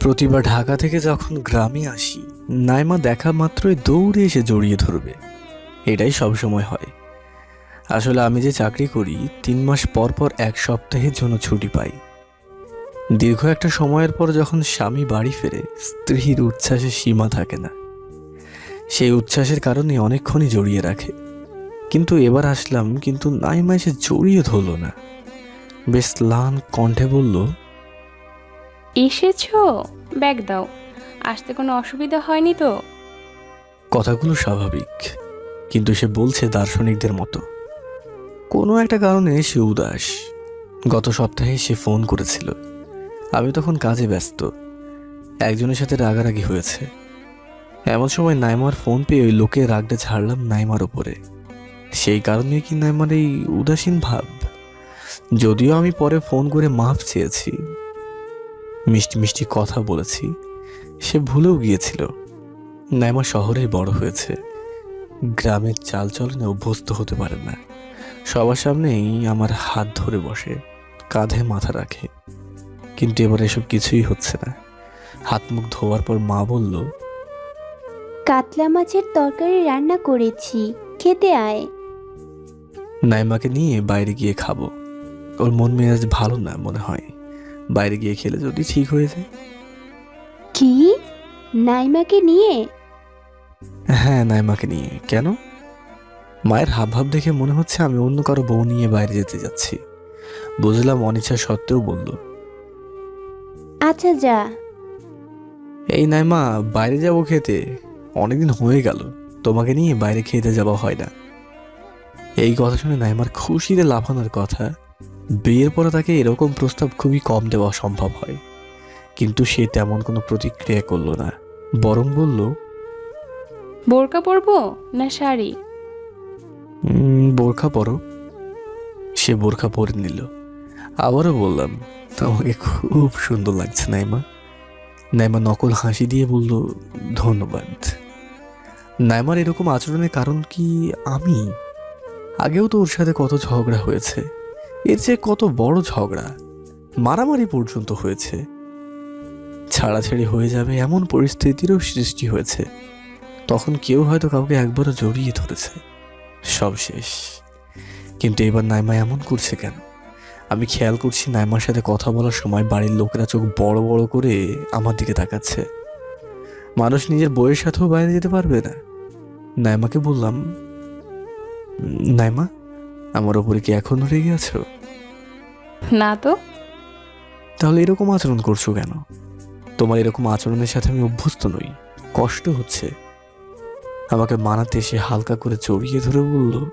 প্রতিবার ঢাকা থেকে যখন গ্রামে আসি, নাইমা দেখা মাত্রই দৌড়ে এসে জড়িয়ে ধরবে। এটাই সবসময় হয়। আসলে আমি যে চাকরি করি, তিন মাস পর পর এক সপ্তাহের জন্য ছুটি পাই। দীর্ঘ একটা সময়ের পর যখন স্বামী বাড়ি ফেরে, স্ত্রীর উচ্ছ্বাসের সীমা থাকে না। সেই উচ্ছ্বাসের কারণে অনেকক্ষণই জড়িয়ে রাখে। কিন্তু এবার আসলাম, কিন্তু নাইমা এসে জড়িয়ে ধরলো না। বেশ লান কণ্ঠে বলল এসেছ? ব্যাগ দাও। আসতে কোনো অসুবিধা হয়নি তো? কথাগুলো স্বাভাবিক, কিন্তু সে বলছে দার্শনিকদের মতো। কোনো একটা কারণে সে উদাস। গত সপ্তাহে সে ফোন করেছিল। আমি তখন কাজে ব্যস্ত। একজনের সাথে রাগারাগি হয়েছে। এমন সময় নাইমার ফোন পেয়ে ওই লোকের রাগটা ছাড়লাম নাইমার ওপরে। সেই কারণে কি নাইমার এই উদাসীন ভাব? যদিও আমি পরে ফোন করে মাফ চেয়েছি মিষ্টি মিষ্টি কথা বলেছি। সে ভুলেও গিয়েছিল। নাইমা শহরে বড় হয়েছে। গ্রামের চালচলনে অভ্যস্ত হতে পারে না। সবার সামনেই আমার হাত ধরে বসে কাঁধে মাথা রাখে। কিন্তু এবার এসব কিছুই হচ্ছে না। হাত মুখ ধোয়ার পর মা বলল কাতলা মাছের তরকারি রান্না করেছি খেতে আয়। নাইমাকে নিয়ে বাইরে গিয়ে খাব। ওর মন মেজাজ ভালো না মনে হয়। বাইরে গিয়ে খেলে যদি ঠিক হয়ে যায়। কি? নাইমাকে নিয়ে? হ্যাঁ নাইমাকে নিয়ে। কেন? মায়ের হাবভাব দেখে মনে হচ্ছে আমি অন্য কারও বউ নিয়ে বাইরে যেতে যাচ্ছি। বুঝলাম অনিচ্ছা সত্ত্বেও বলল। আচ্ছা যা। এই নাইমা বাইরে যাব খেতে। অনেকদিন হয়ে গেল। তোমাকে নিয়ে বাইরে খেতে যাওয়া হয় না। এই কথা শুনে নাইমার খুশিতে লাফানোর কথা বিয়ের পরে তাকে এরকম প্রস্তাব খুবই কম দেওয়া সম্ভব হয়। কিন্তু সে তেমন কোনো প্রতিক্রিয়া করল না। বরং বলল বোরকা পরবো না শাড়ি? "উম, বোরখা পরো। সে বোরখা পরে নিল। আবারও বললাম তোমাকে খুব সুন্দর লাগছে নাইমা। নাইমা নকল হাসি দিয়ে বলল ধন্যবাদ। নাইমার এরকম আচরণের কারণ কি আমি? আগেও তো ওর সাথে কত ঝগড়া হয়েছে। এর চেয়ে কত বড় ঝগড়া মারামারি পর্যন্ত হয়েছে। ছাড়াছাড়ি হয়ে যাবে এমন পরিস্থিতিরও সৃষ্টি হয়েছে। তখন কেউ হয়তো কাউকে একবারও জড়িয়ে ধরেছে। সব শেষ। কিন্তু এবার নাইমা এমন করছে কেন? আমি খেয়াল করছি নাইমার সাথে কথা বলার সময় বাড়ির লোকেরা চোখ বড় বড় করে আমার দিকে তাকাচ্ছে। মানুষ নিজের বইয়ের সাথেও বাইরে যেতে পারবে না। নাইমাকে বললাম "উম, নাইমা আমার ওপরে কি এখনও রেগে আছো? না তো। তাহলে এরকম আচরণ করছ কেন? তোমার এরকম আচরণের সাথে আমি অভ্যস্ত নই। কষ্ট হচ্ছে। আমাকে মানাতে সে হালকা করে জড়িয়ে ধরে বলল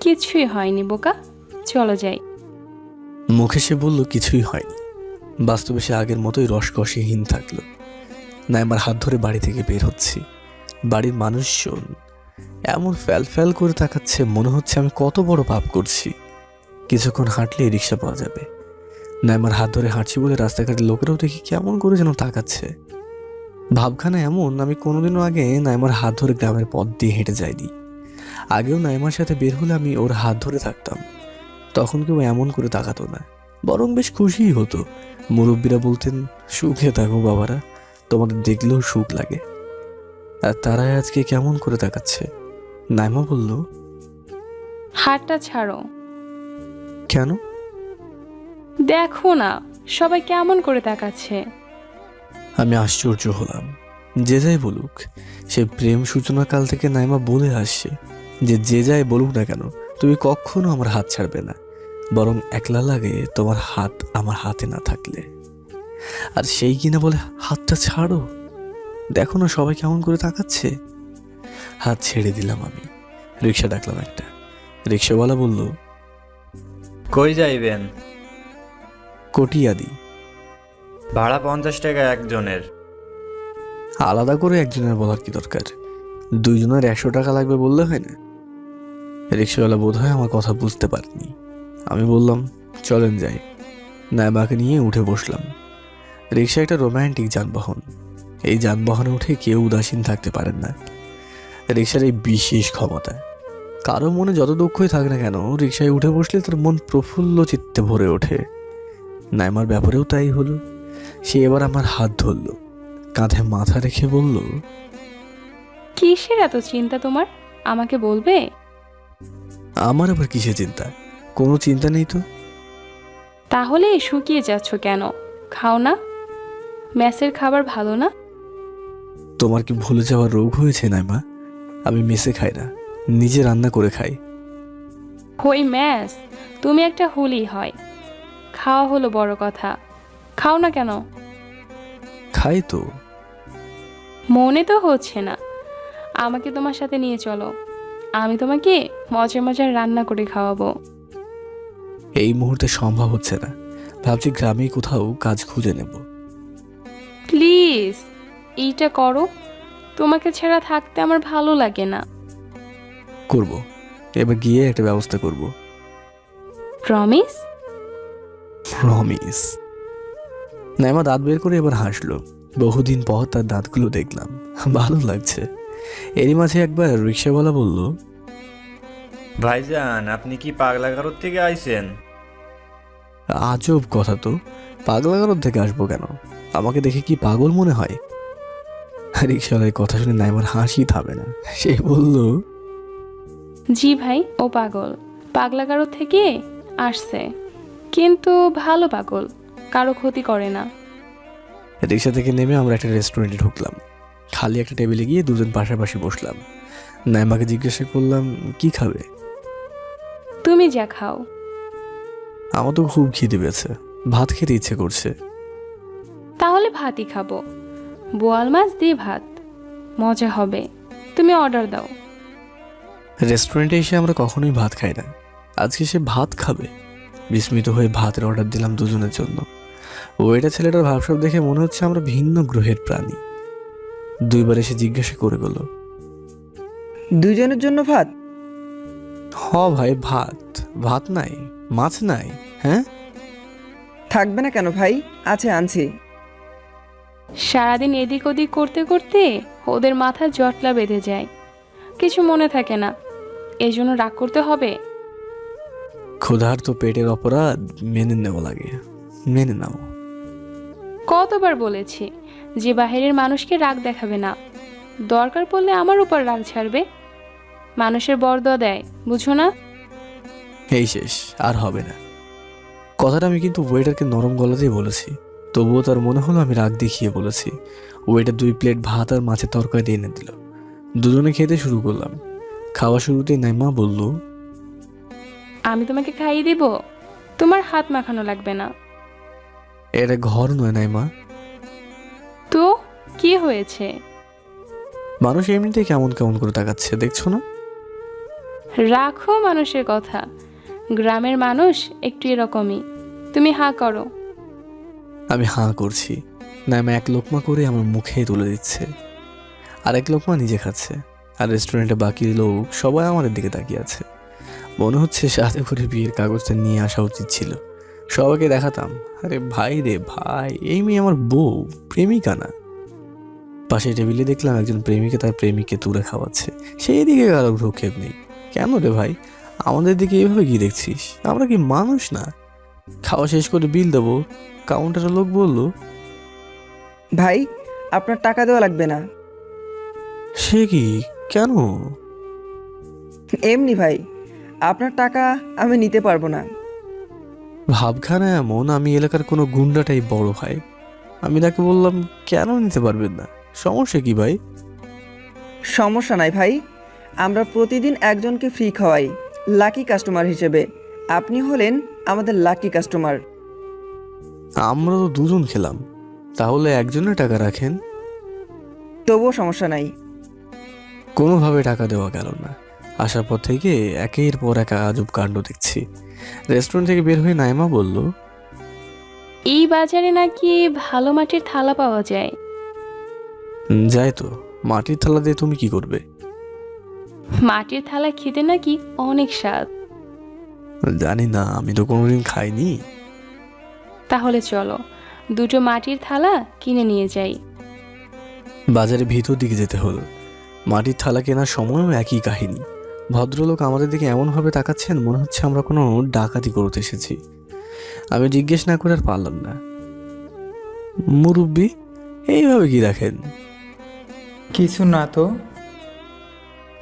কিছুই হয়নি বোকা চলো যাই। মুখে সে বলল কিছুই হয়নি। বাস্তবে সে আগের মতোই রসকসেহীন থাকল। নাইমার হাত ধরে বাড়ি থেকে বের হচ্ছি। বাড়ির মানুষজন এমন ফ্যাল ফ্যাল করে তাকাচ্ছে মনে হচ্ছে আমি কত বড় পাপ করছি। কিছুক্ষণ হাঁটলে রিক্সা পাওয়া যাবে। নাইমার হাত ধরে হাঁটছি বলে রাস্তাঘাটের লোকেরাও দেখি কেমন করে যেন তাকাচ্ছে। ভাবখানা এমন, আমি কোনোদিনও আগে নাইমার হাত ধরে গ্রামের পথ দিয়ে হেঁটে যাইনি। আগেও নাইমার সাথে বের হলে আমি ওর হাত ধরে থাকতাম। তখন কেউ এমন করে তাকাতো না। বরং বেশ খুশিই হতো। মুরব্বীরা বলতেন, সুখে থাকো বাবারা, তোমাদের দেখলেও সুখ লাগে। আর তারাই আজকে কেমন করে তাকাচ্ছে? নাইমা বলল হাতটা ছাড়ো। কেন? দেখো না সবাই কেমন করে তাকাচ্ছে। আমি আশ্চর্য হলাম। যে যাই বলুক সে প্রেম সূচনাকাল থেকে নাইমা বলে আসছে যে যে যাই বলুক না কেন তুমি কখনো আমার হাত ছাড়বে না বরং একলা লাগে তোমার হাত আমার হাতে না থাকলে। আর সেই কিনা বলে হাতটা ছাড়ো? দেখো না সবাই কেমন করে তাকাচ্ছে। হাত ছেড়ে দিলাম আমি। রিক্সা ডাকলাম একটা। রিক্সাওয়ালা বলল কই যাইবেন? কটিয়াদি। ভাড়া পঞ্চাশ টাকা একজনের। আলাদা করে একজনের বলার কি দরকার? দুইজনের একশো টাকা লাগবে বললে হয় না? রিক্সাওয়ালা বোধ হয় আমার কথা বুঝতে পারেনি। আমি বললাম চলেন যাই। নাইমাকে নিয়ে উঠে বসলাম। রিক্সা একটা রোম্যান্টিক যানবাহন। এই যানবাহনে উঠে কেউ উদাসীন থাকতে পারেন না। রিক্সার এই বিশেষ ক্ষমতা। কারও মনে যত দুঃখই থাক না কেন রিক্সায় উঠে বসলে তার মন প্রফুল্ল চিত্তে ভরে ওঠে। নাইমার ব্যাপারেও তাই হলো। সে এবার আমার হাত ধরল কাঁধে মাথা রেখে বলল কিসের এত চিন্তা তোমার? আমাকে বলবে? আমার আবার কিসে চিন্তা? কোনো চিন্তা নেই তো? তাহলে শুকিয়ে যাচ্ছ কেন? খাও না? ম্যাসের খাবার ভালো না? তোমার কি ভুলে যাওয়ার রোগ হয়েছে নাইমা? আমি মেসে খাই না। নিজে রান্না করে খাই। হই ম্যাস তুমি একটা হুলি হয়। খাওয়া হলো বড় কথা। খাও না কেন? খাই তো। মনে তো হচ্ছে না। আমাকে তোমার সাথে নিয়ে চলো। আমি তোমাকে মজার মজার রান্না করে খাওয়াবো। এই মুহূর্তে সম্ভব হচ্ছে না। ভাবছি গ্রামে কোথাও কাজ খুঁজে নেব। প্লিজ এইটা করো। তোমাকে ছাড়া থাকতে আমার ভালো লাগে না। করব। এবার গিয়ে একটা ব্যবস্থা করব। প্রমিস প্রমিস নাইমা দাঁত বের করে এবার হাসলো। বহুদিন পর তার দাঁতগুলো দেখলাম। ভালো লাগছে। এরই মাঝে একবার রিক্সাওয়ালা বলল ভাইজান আপনি কি পাগলাগারোর থেকে আইছেন? আজব কথা তো। পাগলাগারদ থেকে আসব কেন? আমাকে দেখে কি পাগল মনে হয়? রিক্সাওয়ালার কথা শুনে নাইমার হাসি থামে না। সে বলল জি ভাই ও পাগল। পাগলাগারো থেকে আসছে। কিন্তু ভালো পাগল কারও ক্ষতি করে না। রিক্সা থেকে নেমে আমরা একটা রেস্টুরেন্টে ঢুকলাম। খালি একটা টেবিলে গিয়ে দুজন পাশাপাশি বসলাম। নাইমাকে জিজ্ঞাসা করলাম কি খাবে? তুমি যা খাও। আমার তো খুব খিদে পেয়েছে। ভাত খেতে ইচ্ছে করছে। তাহলে ভাতই খাব। বোয়াল মাছ দিয়ে ভাত। মজা হবে। তুমি অর্ডার দাও। রেস্টুরেন্টে এসে আমরা কখনোই ভাত খাই না। আজকে সে ভাত খাবে। বিস্মিত হয়ে ভাতের অর্ডার দিলাম দুজনের জন্য। ওইটা ছেলেটার ভাবসাব দেখে মনে হচ্ছে আমরা ভিন্ন গ্রহের প্রাণী। দুইবার এসে জিজ্ঞাসা করে গেল দুইজনের জন্য ভাত? হ ভাই ভাত। ভাত নাই মাছ নাই হ্যাঁ? থাকবে না কেন ভাই? আছে আনছি। সারাদিন এদিক ওদিক করতে করতে ওদের মাথা জটলা বেঁধে যায়। কিছু মনে থাকে না। এই জন্য রাগ করতে হবে? ক্ষুধার তো পেটের অপরাধ মেনে নেওয়া লাগে। মেনে নাও। কতবার বলেছি যে বাহিরের মানুষকে রাগ দেখাবে না। দরকার পড়লে আমার উপর রাগ ছাড়বে। মানুষের বরদোয়া দেয় বুঝো না? এই শেষ আর হবে না। কথাটা আমি কিন্তু ওয়েটারকে নরম গলাতেই বলেছি। তবুও তার মনে হলো আমি রাগ দেখিয়ে বলেছি। ওয়েটার দুই প্লেট ভাত আর মাছের তরকারি এনে দিল। দুজনে খেতে শুরু করলাম। খাওয়া শুরুতে নাইমা বলল আমি তোমাকে খাইয়ে দিব? তোমার হাত মাখানো লাগবে না। এটা ঘর নয় নাইমা। তো? কি হয়েছে? মানুষ এমনিতেই কেমন কেমন করে তাকাচ্ছে দেখছ না? রাখো মানুষের কথা। গ্রামের মানুষ একটু এরকমই। তুমি হা করো। আমি হাঁ করছি। নাইমা এক লোকমা করে আমার মুখে তুলে দিচ্ছে। আর এক লোকমা নিজে খাচ্ছে। আর রেস্টুরেন্টে বাকি লোক সবাই আমাদের দিকে তাকিয়ে আছে। মনে হচ্ছে সাথে করে বিয়ের কাগজটা নিয়ে আসা উচিত ছিল। সবাইকে দেখাতাম। আরে ভাই রে ভাই এই মেয়ে আমার বউ প্রেমিকা না। পাশে টেবিলে দেখলাম একজন প্রেমিকা তার প্রেমিককে তুলে খাওয়াচ্ছে। সেই দিকে কারও ভ্রুক্ষেপ নেই। কেন রে ভাই? আমাদের দিকে এইভাবে কি দেখছিস? আমরা কি মানুষ না? খাওয়া শেষ করে বিল দেবো। কাউন্টারের লোক বলল ভাই আপনার টাকা দেওয়া লাগবে না। সে কি? কেন? এমনি ভাই আপনার টাকা আমি নিতে পারব না। ভাবখানা এমন আমি এলাকার কোনো গুন্ডাটাই বড় ভাই। আমি তাকে বললাম কেন নিতে পারবেন না? সমস্যা কি ভাই? সমস্যা নাই ভাই আমরা প্রতিদিন একজনকে ফ্রি খাওয়াই লাকি কাস্টমার হিসেবে। আপনি হলেন আমাদের লাকি কাস্টমার আমরা তো দুজন খেলাম তাহলে একজনের টাকা রাখেন। তবুও সমস্যা নাই। কোনোভাবে টাকা দেওয়া গেল না। আসার পর থেকে একের পর এক আজব কাণ্ড দেখছি। রেস্টুরেন্ট থেকে বের হয়ে নাইমা বলল এই বাজারে নাকি ভালো মাটির থালা পাওয়া যায়। "হুম, যাই তো। মাটির থালা দিয়ে তুমি কি করবে? মাটির থালা খেতে নাকি অনেক স্বাদ। জানি না আমি তো কোনোদিন খাইনি। তাহলে চলো দুটো মাটির থালা কিনে নিয়ে যাই। বাজারে ভিতর দিকে যেতে হলো। মাটির থালা কেনার সময়ও একই কাহিনী। ভদ্রলোক আমাদের দিকে এমনভাবে তাকাচ্ছেন মনে হচ্ছে আমরা কোনো ডাকাতি করতে এসেছি। আমি জিজ্ঞেস না করে আর পারলাম না। মুরব্বী এইভাবে কি রাখেন কিছু না তো।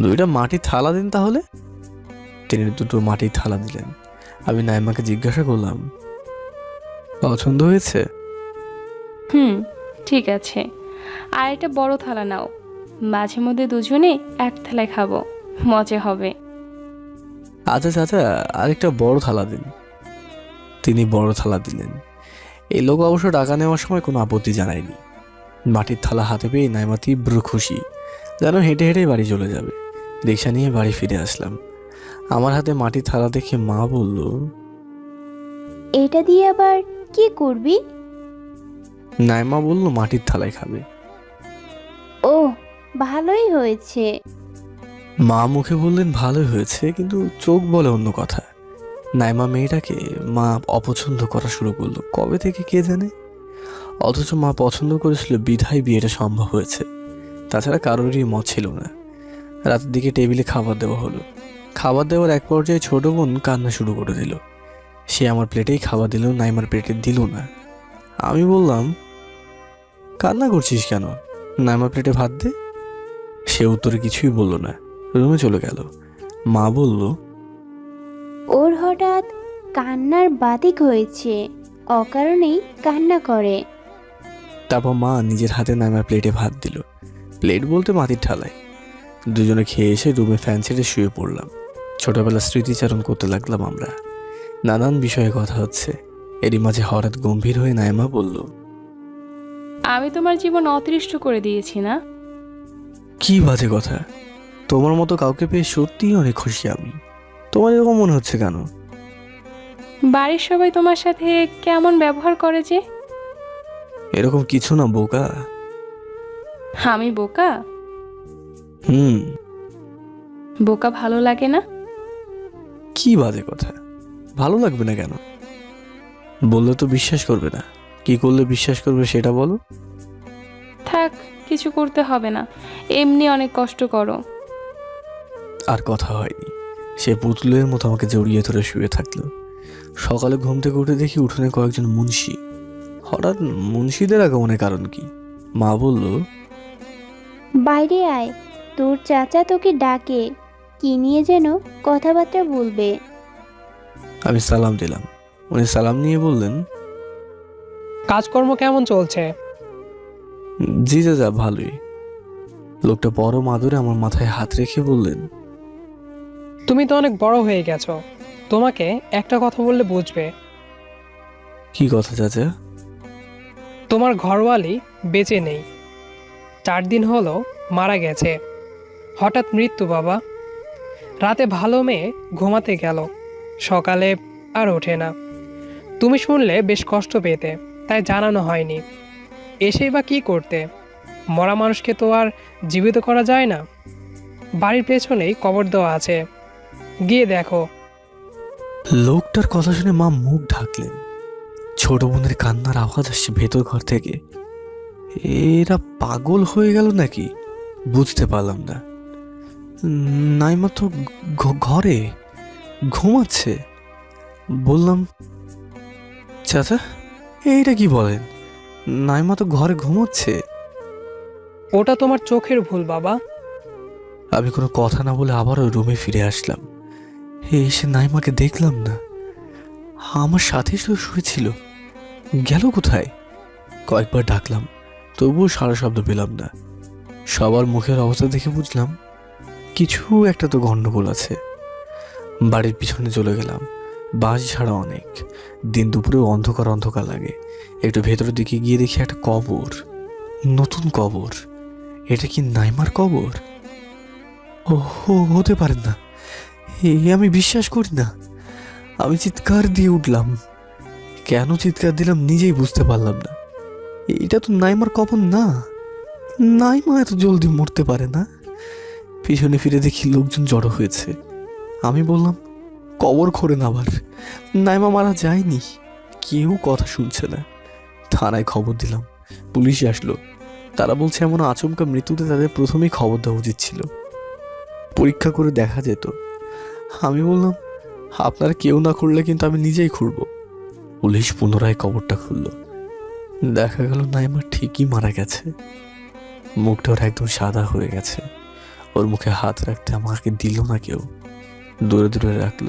দুইটা মাটির থালা দিন তাহলে? তিনি দুটো মাটির থালা দিলেন। আমি নাইমাকে জিজ্ঞাসা করলাম পছন্দ হয়েছে? হুম ঠিক আছে। আর একটা বড় থালা নাও। মাঝে মধ্যে দুজনে এক থালায় খাব। মজা হবে। আচ্ছা চাচা আরেকটা বড় থালা দিন। তিনি বড় থালা দিলেন। এই লোক অবশ্য টাকা নেওয়ার সময় কোনো আপত্তি জানায়নি। মাটির থালা হাতে পেয়ে নাইমা তীব্র খুশি। যেন হেঁটে হেঁটে বাড়ি চলে যাবে। রিক্সা নিয়ে বাড়ি ফিরে আসলাম। আমার হাতে মাটির থালা দেখে মা বলল এটা দিয়ে আবার কি করবি? নাইমা বলল মাটির থালায় খাবে। ও ভালোই হয়েছে। মা মুখে বললেন, ভালোই হয়েছে, কিন্তু চোখ বলে অন্য কথা। নাইমা মেয়েটাকে মা অপছন্দ করা শুরু করল। কবে থেকে কে জানে? অথচ মা পছন্দ করেছিল বিধায় বিয়েটা সম্ভব হয়েছে। তাছাড়া কারোরই মত ছিল না। রাতের দিকে টেবিলে খাবার দেওয়া হলো। খাবার দেওয়ার এক পর্যায়ে ছোট বোন কান্না শুরু করে দিল। সে আমার প্লেটেই খাবার দিল, নাইমার প্লেটে দিল না। আমি বললাম, কান্না করছিস কেন? নাইমার প্লেটে ভাত দে। সে উত্তরে কিছুই বলল না। রুমে চলে গেল। মা বলল ওর হঠাৎ কান্নার বাতিক হয়েছে। অকারণেই কান্না করে। তারপর মা নিজের হাতে নামার প্লেটে ভাত দিল। প্লেট বলতে মাটির ঠালায় দুজনে খেয়ে এসে রুমে ফ্যান ছেড়ে শুয়ে পড়লাম। ছোটবেলার স্মৃতিচারণ করতে লাগলাম আমরা। নানান বিষয়ে কথা হচ্ছে। এরই মাঝে হঠাৎ গম্ভীর হয়ে নায়মা বলল আমি তোমার জীবন অতৃষ্ট করে দিয়েছি না? কি বাজে কথা? তোমার মতো কাউকে পেয়ে সত্যিই অনেক খুশি আমি। তোমার এরকম মনে হচ্ছে কেন? বাড়ির সবাই তোমার সাথে কেমন ব্যবহার করে যে? এরকম কিছু না বোকা। আমি বোকা? হুম। বোকা ভালো লাগে না? কি বাজে কথা? ভালো লাগবে না কেন? বললে তো বিশ্বাস করবে না। কি করলে বিশ্বাস করবে সেটা বলো। থাক কিছু করতে হবে না। এমনি অনেক কষ্ট করো। আর কথা হয়নি। সে পুতুলের মতো আমাকে জড়িয়ে ধরে শুয়ে থাকল। সকালে ঘুম থেকে উঠে দেখি উঠোনে কয়েকজন মুন্সি। হঠাৎ মুন্সিদের আগমনের কারণ কি? মা বলল বাইরে আয়। তোর চাচা তোকে ডাকে। কি নিয়ে যেন কথাবার্তা বলবে। আমি সালাম দিলাম। উনি সালাম নিয়ে বললেন কাজকর্ম কেমন চলছে? জি যা ভালোই। লোকটা বড় মাদুরে আমার মাথায় হাত রেখে বললেন তুমি তো অনেক বড় হয়ে গেছো। তোমাকে একটা কথা বললে বুঝবে। কি কথা চাচা? তোমার ঘরওয়ালি বেঁচে নেই। চার দিন হলো মারা গেছে। হঠাৎ মৃত্যু বাবা। রাতে ভালো মেয়ে ঘুমাতে গেল। সকালে আর ওঠে না। তুমি শুনলে বেশ কষ্ট পেতে তাই জানানো হয়নি। এসেই বা কী করতে? মরা মানুষকে তো আর জীবিত করা যায় না। বাড়ির পেছনেই কবর দেওয়া আছে। গিয়ে দেখো। লোকটার কথা শুনে মা মুখ ঢাকলেন। ছোট বোনের কান্নার আওয়াজ আসছে ভেতর ঘর থেকে। এরা পাগল হয়ে গেল নাকি? বুঝতে পারলাম না। নাইমা তো ঘরে ঘুমাচ্ছে। বললাম, চাচা, এইটা কি বলেন? নাইমা তো ঘরে ঘুমোচ্ছে। ওটা তোমার চোখের ভুল বাবা। আমি কোনো কথা না বলে আবারও রুমে ফিরে আসলাম। এসে নাইমাকে দেখলাম না। আমার সাথে তো শুয়েছিল। গেল কোথায়? কয়েকবার ডাকলাম তবুও সারা শব্দ পেলাম না। সবার মুখের অবস্থা দেখে বুঝলাম কিছু একটা তো গণ্ডগোল আছে। বাড়ির পিছনে চলে গেলাম। বাস ছাড়া অনেক। দিন দুপুরেও অন্ধকার অন্ধকার লাগে। একটু ভেতরের দিকে গিয়ে দেখি একটা কবর। নতুন কবর। এটা কি নাইমার কবর? ও হতে পারে না। এ, আমি বিশ্বাস করি না। আমি চিৎকার দিয়ে উঠলাম। কেন চিৎকার দিলাম নিজেই বুঝতে পারলাম না। এটা তো নাইমার কবর না। নাইমা এত জলদি মরতে পারে না। পিছনে ফিরে দেখি লোকজন জড়ো হয়েছে। আমি বললাম, কবর খোরেন আবার। নাইমা মারা যায়নি। কেউ কথা শুনছে না। থানায় খবর দিলাম। পুলিশ আসলো। তারা বলছে, এমন আচমকা মৃত্যুতে তাদের প্রথমেই খবর দেওয়া উচিত ছিল। পরীক্ষা করে দেখা যেত। আমি বললাম, আপনারা কেউ না খুললে কিন্তু আমি নিজেই খুলব পুলিশ পুনরায় কবরটা খুলল। দেখা গেল নাইমা ঠিকই মারা গেছে। মুখটা ওর একদম সাদা হয়ে গেছে। ওর মুখে হাত রাখতে আমাকে দিল না কেউ। দূরে দূরে রাখল।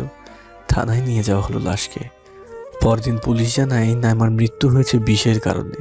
থানায় নিয়ে যাওয়া হলো লাশকে। পরদিন পুলিশ জানায় নাইমার মৃত্যু হয়েছে বিষের কারণে।